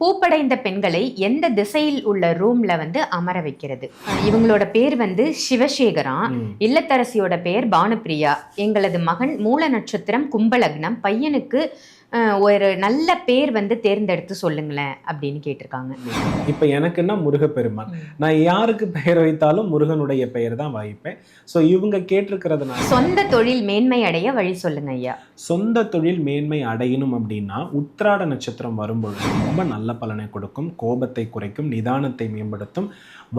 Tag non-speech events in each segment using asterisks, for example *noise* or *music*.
பூப்படைந்த பெண்களை எந்த திசையில் உள்ள ரூம்ல வந்து அமர வைக்கிறது? இவங்களோட பேர் வந்து சிவசேகரா. இல்லத்தரசியோட பெயர் பானுப்பிரியா. எங்களது மகன் மூல நட்சத்திரம் கும்பலக்னம். பையனுக்கு ஒரு நல்ல பேர் வந்து தேர்ந்தெடுத்து சொல்லுங்களேன் அப்படின்னு கேட்டிருக்காங்க. இப்ப எனக்குன்னா முருகப்பெருமான். நான் யாருக்கு பெயர் வைத்தாலும் முருகனுடைய பெயர் தான் வைப்பேன் ஸோ இவங்க கேட்டிருக்கிறதுனால சொந்த தொழில் மேன்மை அடைய வழி சொல்லுங்க ஐயா. சொந்த தொழில் மேன்மை அடையணும் அப்படின்னா உத்திராட நட்சத்திரம் வரும்பொழுது ரொம்ப நல்ல பலனை கொடுக்கும் கோபத்தை குறைக்கும் நிதானத்தை மேம்படுத்தும்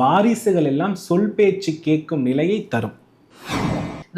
வாரிசுகள் எல்லாம் சொல் பேச்சு கேட்கும் நிலையை தரும்.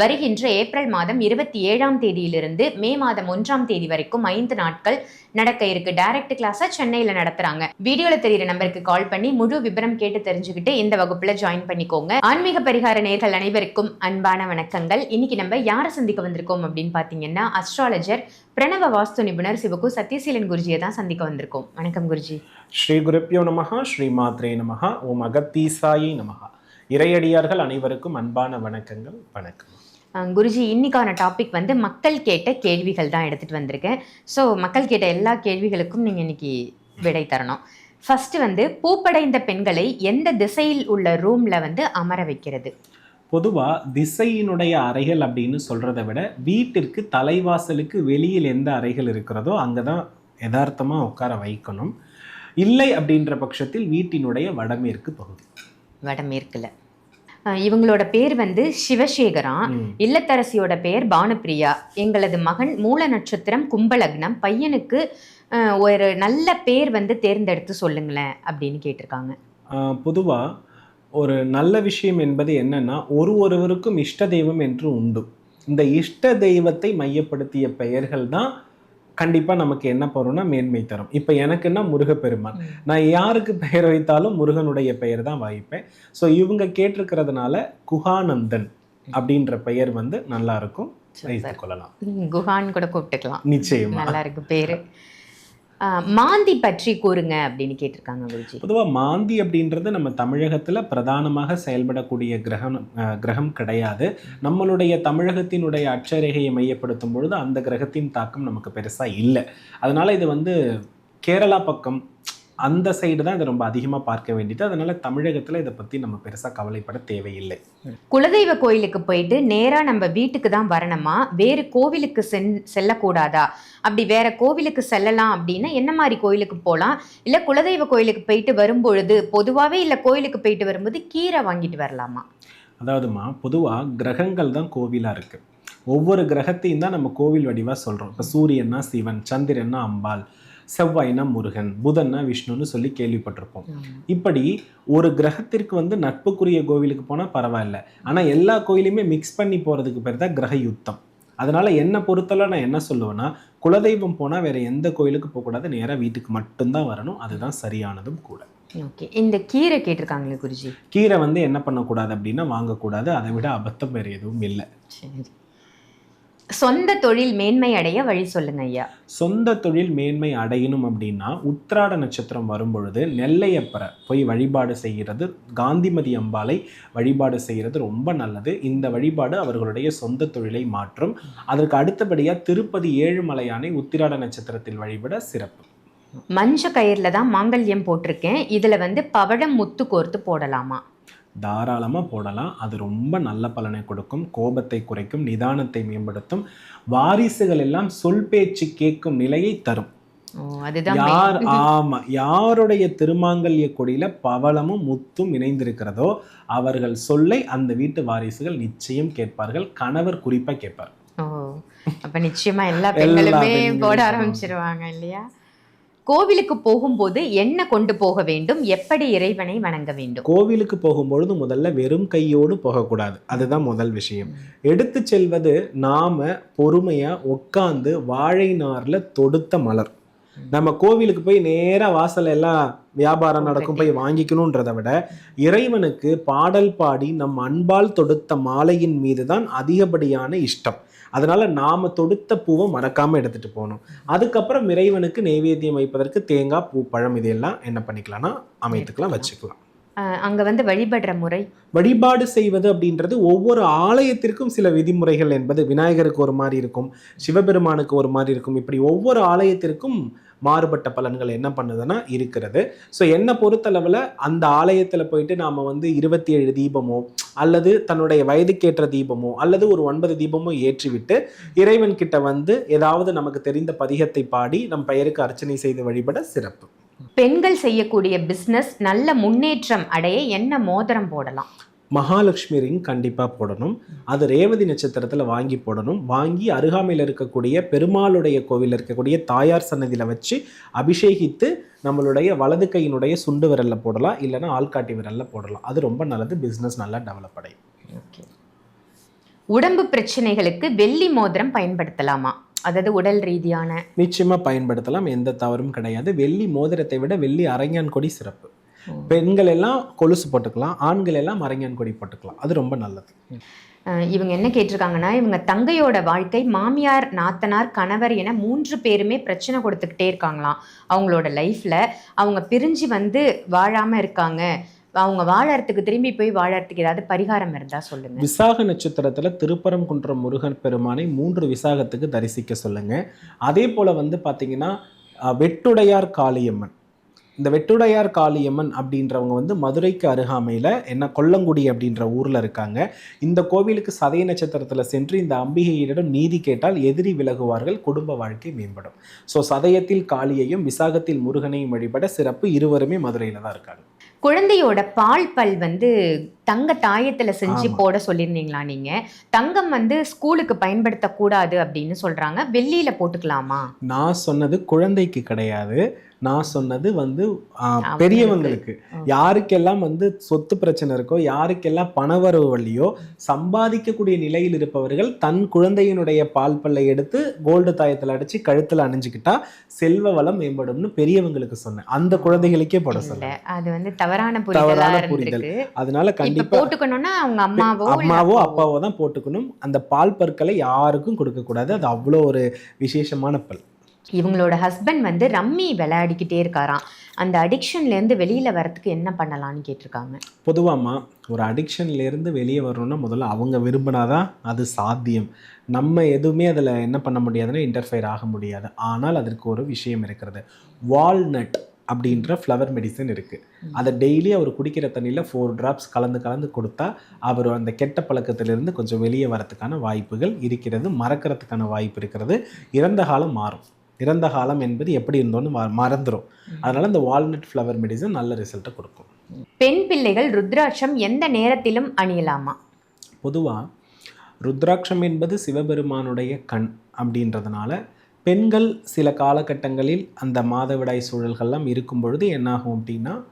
வருகின்ற ஏப்ரல் மாதம் இருபத்தி ஏழாம் தேதியிலிருந்து மே மாதம் ஒன்றாம் தேதி வரைக்கும் ஐந்து நாட்கள் நடக்க இருக்கு. டைரக்ட் கிளாஸா சென்னையில நடத்துறாங்க. வீடியோல தெரியுற நம்பருக்கு கால் பண்ணி முழு விபரம் கேட்டு தெரிஞ்சுக்கிட்டு இந்த வகுப்புல ஜாயின் பண்ணிக்கோங்க. ஆன்மீக பரிகார நேர்கள் அனைவருக்கும் அன்பான வணக்கங்கள். இன்னைக்கு நம்ம யாரை சந்திக்க வந்திருக்கோம் அப்படின்னு பாத்தீங்கன்னா அஸ்ட்ராலஜர் பிரணவ வாஸ்து நிபுணர் சிவகு சத்யசீலன் குருஜியை தான் சந்திக்க வந்திருக்கோம். வணக்கம் குருஜி. ஸ்ரீ குருப்பியோ நமகா ஸ்ரீ மாத்ரே நமகா ஓம் அகத்தீசாயி நமகா இறையடியார்கள் அனைவருக்கும் அன்பான வணக்கங்கள். வணக்கம். குருஜி இன்னைக்கான டாபிக் வந்து மக்கள் கேட்ட கேள்விகள் தான் எடுத்துட்டு வந்திருக்கேன். ஸோ மக்கள் கேட்ட எல்லா கேள்விகளுக்கும் நீங்க இன்னைக்கு விடை தரணும். ஃபர்ஸ்ட் வந்து பூப்படைந்த பெண்களை எந்த திசையில் உள்ள ரூம்ல வந்து அமர வைக்கிறது? பொதுவா திசையினுடைய அறைகள் அப்படின்னு சொல்றதை விட வீட்டிற்கு தலைவாசலுக்கு வெளியில் எந்த அறைகள் இருக்கிறதோ அங்கதான் யதார்த்தமா உட்கார வைக்கணும். இல்லை அப்படின்ற பட்சத்தில் வீட்டினுடைய வடமேற்கு பகுதி. வடமேற்குல. இவங்களோட பேர் வந்து சிவசேகரா. இல்லத்தரசியோட பெயர் பானுப்பிரியா. எங்களது மகன் மூல நட்சத்திரம் கும்பலக்னம். பையனுக்கு ஒரு நல்ல பேர் வந்து தேர்ந்தெடுத்து சொல்லுங்களேன் அப்படின்னு கேட்டிருக்காங்க. ஆஹ் பொதுவா ஒரு நல்ல விஷயம் என்பது என்னன்னா ஒரு ஒருவருக்கும் இஷ்ட தெய்வம் என்று உண்டு. இந்த இஷ்ட தெய்வத்தை மையப்படுத்திய பெயர்கள் தான் கண்டிப்பா நமக்கு என்ன போறோம்னா மேன்மை தரும். இப்ப எனக்குன்னா முருகப்பெருமான். நான் யாருக்கு பெயர் வைத்தாலும் முருகனுடைய பெயர் தான் வைப்பேன் ஸோ இவங்க கேட்டிருக்கிறதுனால குஹானந்தன் அப்படின்ற பெயர் வந்து நல்லா இருக்கும் வைத்துக் கொள்ளலாம். குஹான் கூட கூப்பிட்டுக்கலாம். நிச்சயமா. நல்லா இருக்கு பேரு. மாந்தி பற்றி கூறுங்க அப்படின்னு கேட்டிருக்காங்க குருஜி. பொதுவாக மாந்தி அப்படின்றது நம்ம தமிழகத்தில் பிரதானமாக செயல்படக்கூடிய கிரகம் கிரகம் கிடையாது. நம்மளுடைய தமிழகத்தினுடைய அட்சரேகையை மையப்படுத்தும் பொழுது அந்த கிரகத்தின் தாக்கம் நமக்கு பெருசாக இல்லை. அதனால் இது வந்து கேரளா பக்கம் அந்த சைடு தான் இதை ரொம்ப அதிகமா பார்க்க வேண்டியது. அதனால தமிழகத்துல இதை பத்தி நம்ம பெருசா கவலைப்பட தேவையில்லை. குலதெய்வ கோயிலுக்கு போயிட்டு நேரா நம்ம வீட்டுக்கு தான் வரணுமா? வேறு கோவிலுக்கு சென் செல்லக்கூடாதா? அப்படி வேற கோவிலுக்கு செல்லலாம் அப்படின்னா என்ன மாதிரி கோயிலுக்கு போகலாம் இல்ல குலதெய்வ கோயிலுக்கு போயிட்டு வரும்பொழுது பொதுவாவே இல்ல கோயிலுக்கு போயிட்டு வரும்போது கீரை வாங்கிட்டு வரலாமா? அதாவதுமா பொதுவா கிரகங்கள் தான் கோவிலா இருக்கு. ஒவ்வொரு கிரகத்தையும் தான் நம்ம கோவில் வடிவா சொல்றோம். இப்போ சூரியன்னா சிவன் சந்திரன்னா அம்பாள். செவ்வாய்னா முருகன் புதன்னா விஷ்ணுன்னு சொல்லி கேள்விப்பட்டிருப்போம். இப்படி ஒரு கிரகத்திற்கு வந்து நட்புக்குரிய கோவிலுக்கு போனால் பரவாயில்ல. ஆனால் எல்லா கோயிலையுமே மிக்ஸ் பண்ணி போகிறதுக்கு பேர் தான் கிரக யுத்தம். அதனால என்னை பொறுத்தளவு நான் என்ன சொல்லுவேன்னா குலதெய்வம் போனால் வேற எந்த கோயிலுக்கு போகக்கூடாது நேராக வீட்டுக்கு மட்டும்தான் வரணும். அதுதான் சரியானதும் கூட. ஓகே. இந்த கீரை கேட்டிருக்காங்களே குருஜி? கீரை வந்து என்ன பண்ணக்கூடாது அப்படின்னா வாங்கக்கூடாது. அதை விட அபத்தம் வேறு எதுவும் இல்லை. சரி. சொந்த தொழில் மேன்மை அடைய வழி சொல்லுங்க ஐயா. சொந்த தொழில் மேன்மை அடையணும் அப்படின்னா உத்திராட நட்சத்திரம் வரும்பொழுது நெல்லையப்பரை போய் வழிபாடு செய்கிறது காந்திமதி அம்பாளை வழிபாடு செய்கிறது ரொம்ப நல்லது. இந்த வழிபாடு அவர்களுடைய சொந்த தொழிலை மாற்றும். அதற்கு அடுத்தபடியாக திருப்பதி ஏழுமலையானை உத்திராட நட்சத்திரத்தில் வழிபட சிறப்பு. மஞ்ச கயிறுல தான் மாங்கல்யம் போட்டிருக்கேன். இதுல வந்து பவழம் முத்து கோர்த்து போடலாமா? தாராளமாக போடலாம். அது ரொம்ப நல்ல பலனை கொடுக்கும். கோபத்தை குறைக்கும் நிதானத்தை மேம்படுத்தும். வாரிசுகள் எல்லாம் சொல் பேச்சு கேட்கும் நிலையை தரும். யார். *laughs* ஆமா யாருடைய திருமாங்கல்ய கொடியில பவளமும் முத்தும் இணைந்திருக்கிறதோ அவர்கள் சொல்லை அந்த வீட்டு வாரிசுகள் நிச்சயம் கேட்பார்கள். கணவர் குறிப்பா கேட்பார். அப்ப நிச்சயமா எல்லா பெண்களுமே போட. ஆரம்பிச்சிருவாங்க இல்லையா? கோவிலுக்கு போகும்போது என்ன கொண்டு போக வேண்டும்? எப்படி இறைவனை வணங்க வேண்டும்? கோவிலுக்கு போகும்பொழுது முதல்ல வெறும் கையோடு போகக்கூடாது. அதுதான் முதல் விஷயம். எடுத்து செல்வது நாம பொறுமையா உட்காந்து வாழை நார்ல தொடுத்த மலர். நம்ம கோவிலுக்கு போய் நேராக வாசல் எல்லாம் வியாபாரம் நடக்கும் போய் வாங்கிக்கணுன்றதை விட இறைவனுக்கு பாடல் பாடி நம் அன்பால் தொடுத்த மாலையின் மீது தான் அதிகப்படியான இஷ்டம். அதனால நாம தொடுத்த பூவை மறக்காம எடுத்துட்டு போகணும். அதுக்கப்புறம் இறைவனுக்கு நெய்வேத்தியம் வைப்பதற்கு தேங்காய் பூ பழம் இதெல்லாம் என்ன பண்ணிக்கலாம்னா அமைத்துக்கலாம் வச்சுக்கலாம். அங்க வந்து வழிபடுற முறை? வழிபாடு செய்வது அப்படின்றது ஒவ்வொரு ஆலயத்திற்கும் சில விதிமுறைகள் என்பது. விநாயகருக்கு ஒரு மாதிரி இருக்கும் சிவபெருமானுக்கு ஒரு மாதிரி இருக்கும். இப்படி ஒவ்வொரு ஆலயத்திற்கும் மாறுபட்ட பலன்கள் என்ன பண்ணுதுன்னா இருக்கிறது. ஸோ என்னை பொறுத்தளவில் அந்த ஆலயத்தில் போயிட்டு நாம் வந்து இருபத்தி ஏழு தீபமோ அல்லது தன்னுடைய வயதுக்கேற்ற தீபமோ அல்லது ஒரு ஒன்பது தீபமோ ஏற்றிவிட்டு இறைவன் கிட்ட வந்து ஏதாவது நமக்கு தெரிந்த பதிகத்தை பாடி நம் பெயருக்கு அர்ச்சனை செய்து வழிபட சிறப்பு. பெண்கள் செய்யக்கூடிய பிஸ்னஸ் நல்ல முன்னேற்றம் அடைய என்ன மோதிரம் போடலாம்? மகாலட்சுமி ரிங் கண்டிப்பாக போடணும். அது ரேவதி நட்சத்திரத்தில் வாங்கி போடணும். வாங்கி அருகாமையில் இருக்கக்கூடிய பெருமாளுடைய கோவிலில் இருக்கக்கூடிய தாயார் சன்னதியில் வச்சு அபிஷேகித்து நம்மளுடைய வலது கையினுடைய சுண்டு விரல்ல போடலாம். இல்லைன்னா ஆள்காட்டி விரல்ல போடலாம். அது ரொம்ப நல்லது. பிஸ்னஸ் நல்லா டெவலப் அடையும் உடம்பு பிரச்சனைகளுக்கு வெள்ளி மோதிரம் பயன்படுத்தலாமா? அதாவது உடல் ரீதியான நிச்சயமா பயன்படுத்தலாம். எந்த தவறும் கிடையாது. வெள்ளி மோதிரத்தை விட வெள்ளி அரங்கான் கொடி சிறப்பு. பெண்கள் எல்லாம் கொலுசு போட்டுக்கலாம் ஆண்கள் எல்லாம் அரங்கான் கொடி போட்டுக்கலாம். அது ரொம்ப நல்லது. இவங்க என்ன கேட்டிருக்காங்கன்னா இவங்க தங்கையோட வாழ்க்கை மாமியார் நாத்தனார் கணவர் என மூன்று பேருமே பிரச்சனை கொடுத்துக்கிட்டே இருக்காங்களாம். அவங்களோட லைஃப்ல அவங்க பிரிஞ்சு வந்து வாழாம இருக்காங்க. அவங்க வாழறதுக்கு திரும்பி போய் வாழறதுக்கு ஏதாவது பரிகாரம் இருந்தா சொல்லுங்க. விசாக நட்சத்திரத்துல திருப்பரங்குன்றம் முருகன் பெருமானை மூன்று விசாகத்துக்கு தரிசிக்க சொல்லுங்க. அதே போல வந்து பாத்தீங்கன்னா வெட்டுடையார் காளியம்மன். இந்த வெட்டுடையார் காளியம்மன் அப்படின்றவங்க வந்து மதுரைக்கு அருகாமையில் என்ன கொல்லங்குடி அப்படின்ற ஊரில் இருக்காங்க. இந்த கோவிலுக்கு சதய நட்சத்திரத்தில் சென்று இந்த அம்பிகையிடம் நீதி கேட்டால் எதிரி விலகுவார்கள் குடும்ப வாழ்க்கை மேம்படும். ஸோ சதயத்தில் காளியையும் விசாகத்தில் முருகனையும் வழிபட சிறப்பு இருவருமே மதுரையில் தான் இருக்காங்க. குழந்தையோட பால் பல் வந்து தங்க தாயத்துல செஞ்சு. போட சொல்லியிருந்தீங்களா நீங்க? தங்கம் வந்து ஸ்கூலுக்கு பயன்படுத்தக்கூடாது அப்படின்னு சொல்றாங்க. வெள்ளியில போட்டுக்கலாமா? நான் சொன்னது குழந்தைக்கு கிடையாது. நான் சொன்னது வந்து. பெரியவங்களுக்கு. யாருக்கெல்லாம் வந்து சொத்து பிரச்சனை இருக்கோ யாருக்கெல்லாம் பணவரவு வழியோ சம்பாதிக்கக்கூடிய நிலையில் இருப்பவர்கள் தன் குழந்தையினுடைய பால் பல்லை எடுத்து கோல்டு தாயத்தில் அடிச்சு கழுத்துல அணிஞ்சுக்கிட்டா செல்வ வளம் மேம்படும்னு பெரியவங்களுக்கு சொன்னேன் அந்த குழந்தைகளுக்கே போட சொல்ல அது வந்து தவறான தவறான புரிதல். அதனால கண்டிப்பா போட்டுக்கணும்னா அவங்க அம்மாவோ அம்மாவோ அப்பாவோ. அப்பாவோ தான் போட்டுக்கணும் அந்த பால் பற்களை யாருக்கும் கொடுக்கக்கூடாது அது அவ்வளோ ஒரு விசேஷமான பல் இவங்களோட ஹஸ்பண்ட் வந்து ரம்மி விளையாடிக்கிட்டே இருக்காராம். அந்த அடிக்ஷன்ல இருந்து வெளியில வரதுக்கு என்ன பண்ணலாம்னு கேட்டிருக்காங்க? பொதுவாம்மா ஒரு அடிக்ஷன்லேருந்து வெளியே வரணும்னா முதல்ல அவங்க விரும்பினாதான் அது சாத்தியம். நம்ம எதுவுமே அதில் என்ன பண்ண முடியாதுன்னா இன்டர்ஃபயர் ஆக முடியாது. ஆனால் அதற்கு ஒரு விஷயம் இருக்கிறது. வால்நட் அப்படின்ற ஃப்ளவர் மெடிசன் இருக்குது அதை டெய்லி அவர் குடிக்கிற தண்ணியில் ஃபோர் டிராப்ஸ் கலந்து கலந்து கொடுத்தா அவர் அந்த கெட்ட பழக்கத்திலிருந்து கொஞ்சம் வெளியே வரதுக்கான வாய்ப்புகள் இருக்கிறது மறக்கிறதுக்கான வாய்ப்பு இருக்கிறது. இறந்த காலம் மாறும். இறந்த காலம் என்பது எப்படி இருந்தோன்னு ம- மறந்துரும். அதனால் இந்த வால்நட் ஃப்ளவர் மெடிசன் நல்ல ரிசல்ட்டை கொடுக்கும். பெண் பிள்ளைகள் ருத்ராட்சம் எந்த நேரத்திலும் அணியலாமா? பொதுவாக ருத்ராட்சம் என்பது சிவபெருமானுடைய கண் அப்படின்றதுனால பெண்கள் சில காலகட்டங்களில் அந்த மாதவிடாய் சூழல்கள்லாம் இருக்கும் பொழுது என்னாகும் அப்படின்னா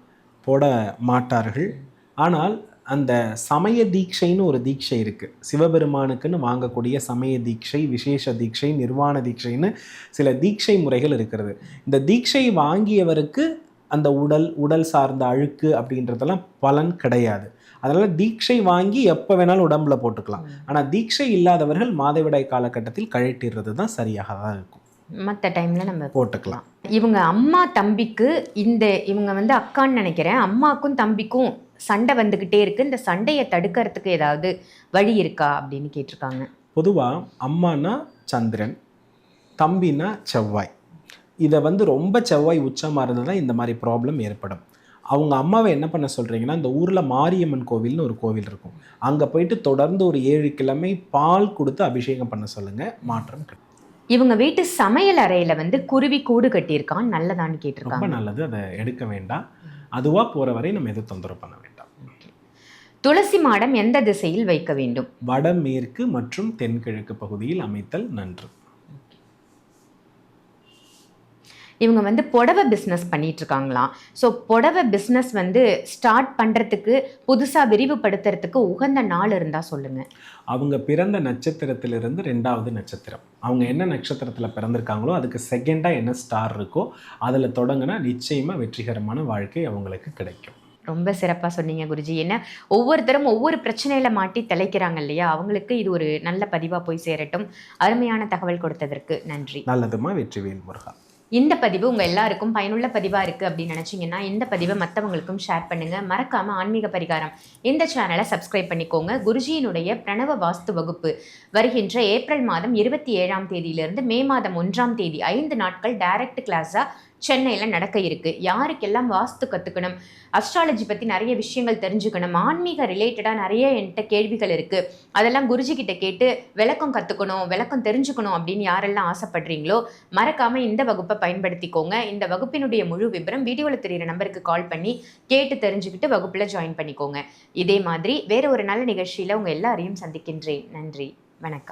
போட மாட்டார்கள். ஆனால் அந்த சமய தீட்சைன்னு ஒரு தீட்சை இருக்குது சிவபெருமானுக்குன்னு வாங்கக்கூடிய சமய தீட்சை விசேஷ தீட்சை நிர்வாண தீட்சைன்னு சில தீட்சை முறைகள் இருக்கிறது. இந்த தீட்சை வாங்கியவருக்கு அந்த உடல் உடல் சார்ந்த அழுக்கு அப்படின்றதெல்லாம் பலன் கிடையாது. அதனால் தீட்சை வாங்கி எப்போ வேணாலும் உடம்புல போட்டுக்கலாம். ஆனால் தீட்சை இல்லாதவர்கள் மாதவிடாய் காலகட்டத்தில் கழட்டிடுறது தான் சரியாக தான் இருக்கும். மற்ற டைம்ல நம்ம போட்டுக்கலாம். இவங்க அம்மா தம்பிக்கு இந்த இவங்க வந்து அக்கான்னு நினைக்கிறேன். அம்மாக்கும் தம்பிக்கும் சண்டை வந்துகிட்டே இருக்கு. இந்த சண்டையை தடுக்கிறதுக்கு ஏதாவது வழி இருக்கா அப்படின்னு கேட்டிருக்காங்க. பொதுவாக அம்மானா சந்திரன் தம்பினா செவ்வாய். இதை வந்து ரொம்ப செவ்வாய் உச்சமாக இருந்தால் தான் இந்த மாதிரி ப்ராப்ளம் ஏற்படும். அவங்க அம்மாவை என்ன பண்ண சொல்கிறீங்கன்னா இந்த ஊரில் மாரியம்மன் கோவில்னு ஒரு கோவில் இருக்கும். அங்கே போயிட்டு தொடர்ந்து ஒரு ஏழு கிழமை பால் கொடுத்து அபிஷேகம் பண்ண சொல்லுங்கள் மாற்றம் கிடைக்கும். இவங்க வீட்டு சமையல் அறையில வந்து குருவி கூடு கட்டியிருக்கான். நல்லதான்னு ரொம்ப கேட்டிருக்காங்க. நல்லது. அதை எடுக்க வேண்டாம். அதுவாக போகிற வரை நம்ம எதுவும் தொந்தரவு பண்ண வேண்டாம். துளசி மாடம் எந்த திசையில் வைக்க வேண்டும்? வடமேற்கு மற்றும் தென்கிழக்கு பகுதியில் அமைத்தல் நன்று. இவங்க வந்து புடவை பிஸ்னஸ் பண்ணிட்டு இருக்காங்களாம் ஸோ புடவை பிஸ்னஸ் வந்து ஸ்டார்ட் பண்றதுக்கு புதுசா விரிவுபடுத்துறதுக்கு உகந்த நாள் இருந்தா சொல்லுங்க. அவங்க பிறந்த நட்சத்திரத்திலிருந்து ரெண்டாவது நட்சத்திரம். அவங்க என்ன நட்சத்திரத்தில் பிறந்திருக்காங்களோ அதுக்கு செகண்டாக என்ன ஸ்டார் இருக்கோ அதில் தொடங்கினா நிச்சயமாக வெற்றிகரமான வாழ்க்கை அவங்களுக்கு கிடைக்கும். ரொம்ப சிறப்பா சொன்னீங்க குருஜி. ஏன்னா ஒவ்வொருத்தரும் ஒவ்வொரு பிரச்சனையில மாட்டி திளைக்கிறாங்க இல்லையா? அவங்களுக்கு இது ஒரு நல்ல பதிவா போய் சேரட்டும். அருமையான தகவல் கொடுத்ததற்கு நன்றி. நல்லதுமா வெற்றிவேல் முருகா? இந்த பதிவு உங்க எல்லாருக்கும் பயனுள்ள பதிவா இருக்கு அப்படின்னு நினைச்சீங்கன்னா இந்த பதிவை மற்றவங்களுக்கும் ஷேர் பண்ணுங்க. மறக்காம ஆன்மீக பரிகாரம் இந்த சேனலை சப்ஸ்கிரைப் பண்ணிக்கோங்க. குருஜியினுடைய பிரணவ வாஸ்து வகுப்பு வருகின்ற ஏப்ரல் மாதம் இருபத்தி ஏழாம் தேதியிலிருந்து மே மாதம் ஒன்றாம் தேதி ஐந்து நாட்கள் டைரக்ட் கிளாஸா சென்னையில் நடக்க இருக்கு. யாருக்கெல்லாம் வாஸ்து கற்றுக்கணும் அஸ்ட்ராலஜி பற்றி நிறைய விஷயங்கள் தெரிஞ்சுக்கணும். ஆன்மீக ரிலேட்டடாக நிறைய என்கிட்ட கேள்விகள் இருக்குது அதெல்லாம் குருஜி கிட்ட கேட்டு விளக்கம் கற்றுக்கணும் விளக்கம் தெரிஞ்சுக்கணும் அப்படின்னு யாரெல்லாம் ஆசைப்படுறீங்களோ மறக்காமல் இந்த வகுப்பை பயன்படுத்திக்கோங்க. இந்த வகுப்பினுடைய முழு விபரம் வீடியோவில் தெரியிற நம்பருக்கு கால் பண்ணி கேட்டு தெரிஞ்சுக்கிட்டு வகுப்பில் ஜாயின் பண்ணிக்கோங்க. இதே மாதிரி வேறு ஒரு நல்ல நிகழ்ச்சியில் உங்கள் எல்லாரையும் சந்திக்கின்றேன். நன்றி. வணக்கம்.